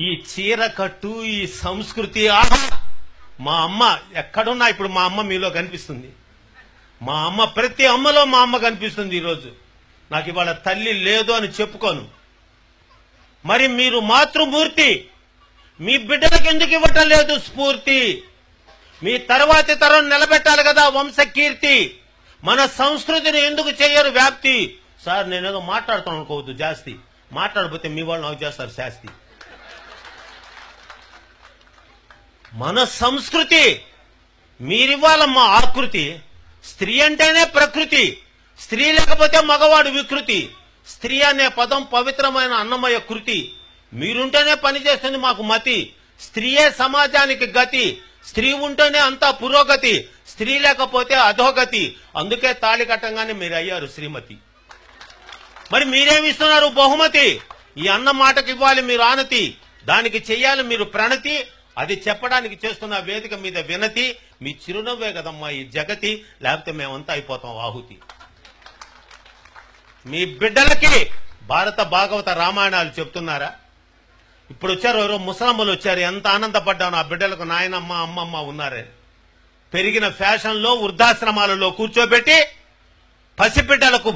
ఈ చీర కట్టు ఈ సంస్కృతి ఆహా! మా అమ్మ ఎక్కడున్నా ఇప్పుడు మా అమ్మ మీలో కనిపిస్తుంది. మా అమ్మ ప్రతి అమ్మలో మా అమ్మ కనిపిస్తుంది ఈరోజు. నాకు ఇవాళ తల్లి లేదు అని చెప్పుకోను. మరి మీరు మాతృమూర్తి మీ బిడ్డలకు ఎందుకు ఇవ్వటం లేదు స్ఫూర్తి? మీ తర్వాతి తరం నిలబెట్టాలి కదా వంశకీర్తి. మన సంస్కృతిని ఎందుకు చేయరు వ్యాప్తి? సార్ నేనేదో మాట్లాడుతాను అనుకోవద్దు జాస్తి. మాట్లాడిపోతే మీ వాళ్ళు నాకు చేస్తారు శాస్తి. మన సంస్కృతి మీరివ్వాలమ్మా ఆకృతి స్త్రీ అంటేనే ప్రకృతి స్త్రీ లేకపోతే మగవాడు వికృతి స్త్రీ అనే పదం పవిత్రమైన అన్నమయ కృతి. మీరుంటేనే పనిచేస్తుంది మాకు మతి స్త్రీయే సమాజానికి గతి స్త్రీ ఉంటేనే అంతా పురోగతి స్త్రీ లేకపోతే అధోగతి. అందుకే తాళి కట్టంగానే మీరు అయ్యారు శ్రీమతి. మరి మీరేమి ఇస్తున్నారు బహుమతి? ఈ అన్న మాటకి ఇవ్వాలి మీరు ఆనతి దానికి చెయ్యాలి మీరు ప్రణతి అది చెప్పడానికి చేస్తున్న వేదిక మీద వినతి మీ చిరునవ్వే కదమ్మా ఈ జగతి. లేకపోతే మేమంతా అయిపోతాం ఆహుతి. మీ బిడ్డలకి భారత భాగవత రామాయణాలు చెప్తున్నారా? ఇప్పుడు వచ్చారు ఎవరో ముసలమ్మలు వచ్చారు. ఎంత ఆనందపడ్డాను ఆ బిడ్డలకు నాయనమ్మ అమ్మమ్మ ఉన్నారే. పెరిగిన ఫ్యాషన్లో వృద్ధాశ్రమాలలో కూర్చోబెట్టి పసిబిడ్డలకు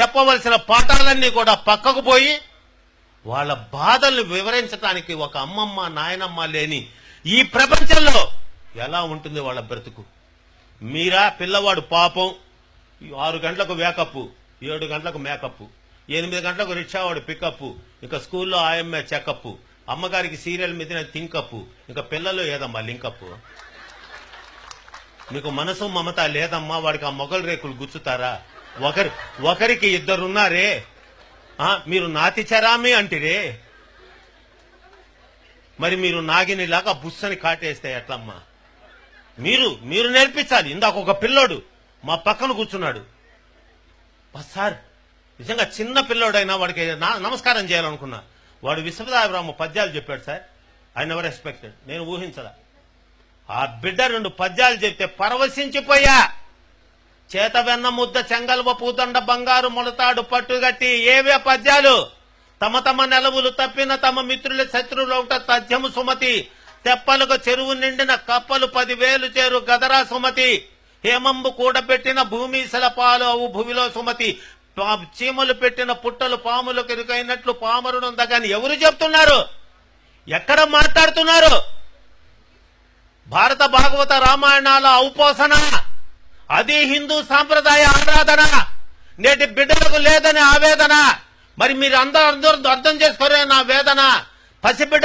చెప్పవలసిన పాఠాలన్నీ కూడా పక్కకు పోయి వాళ్ళ బాధల్ని వివరించడానికి ఒక అమ్మమ్మ నాయనమ్మ లేని ఈ ప్రపంచంలో ఎలా ఉంటుంది వాళ్ళ బ్రతుకు? మీరా పిల్లవాడు పాపం ఆరు గంటలకు వేకప్ ఏడు గంటలకు మేకప్ ఎనిమిది గంటలకు రిక్షావాడు పికప్ ఇంకా స్కూల్లో ఆయమ్మే చెకప్ అమ్మగారికి సీరియల్ మీద థింకప్ ఇంకా పిల్లలు ఏదమ్మా లింకప్ మీకు మనసు మమత లేదమ్మా వాడికి ఆ మొగలు రేకులు గుచ్చుతారా? ఒకరి ఒకరికి ఇద్దరున్నారే మీరు నాతి చరామి అంటిరే. మరి మీరు నాగినిలాగా బుస్సని కాటేస్తే ఎట్లమ్మా? మీరు మీరు నేర్పించాలి. ఇందాక ఒక పిల్లోడు మా పక్కన కూర్చున్నాడు. సార్ నిజంగా చిన్న పిల్లోడైనా వాడికి నా- నమస్కారం చేయాలనుకున్నా. వాడు విశ్వదాభిరామ పద్యాలు చెప్పాడు సార్. ఐ నెవర్ ఎక్స్పెక్టెడ్ నేను ఊహించదా ఆ బిడ్డ రెండు పద్యాలు చెప్తే పరవశించిపోయా. చేత వెన్న ముద్ద చెంగల్వ పూదండ బంగారు మొలతాడు పట్టుగట్టి ఏవే పద్యాలు తమ తమ నెలవులు తప్పిన తమ మిత్రుల శత్రువులౌట తథ్యము సుమతి. తెప్పలకు చెరువు నిండిన కప్పలు పదివేలు చేరు గదరా సుమతి. హేమంబు కూడబెట్టిన భూమి శలపాలు అవు భూమిలో సుమతి. చీమలు పెట్టిన పుట్టలు పాములు కెరుకైనట్లు పామరుడుందగాని ఎవరు చెప్తున్నారు? ఎక్కడ మాట్లాడుతున్నారు? భారత భాగవత రామాయణాల ఔపోసన అది హిందూ సాంప్రదాయ ఆరాధన. నేటి బిడ్డలకు లేదని ఆవేదన. మరి మీరు అందరూ అందరూ అర్థం చేసుకోరే నా వేదన. పసిబిడ్డ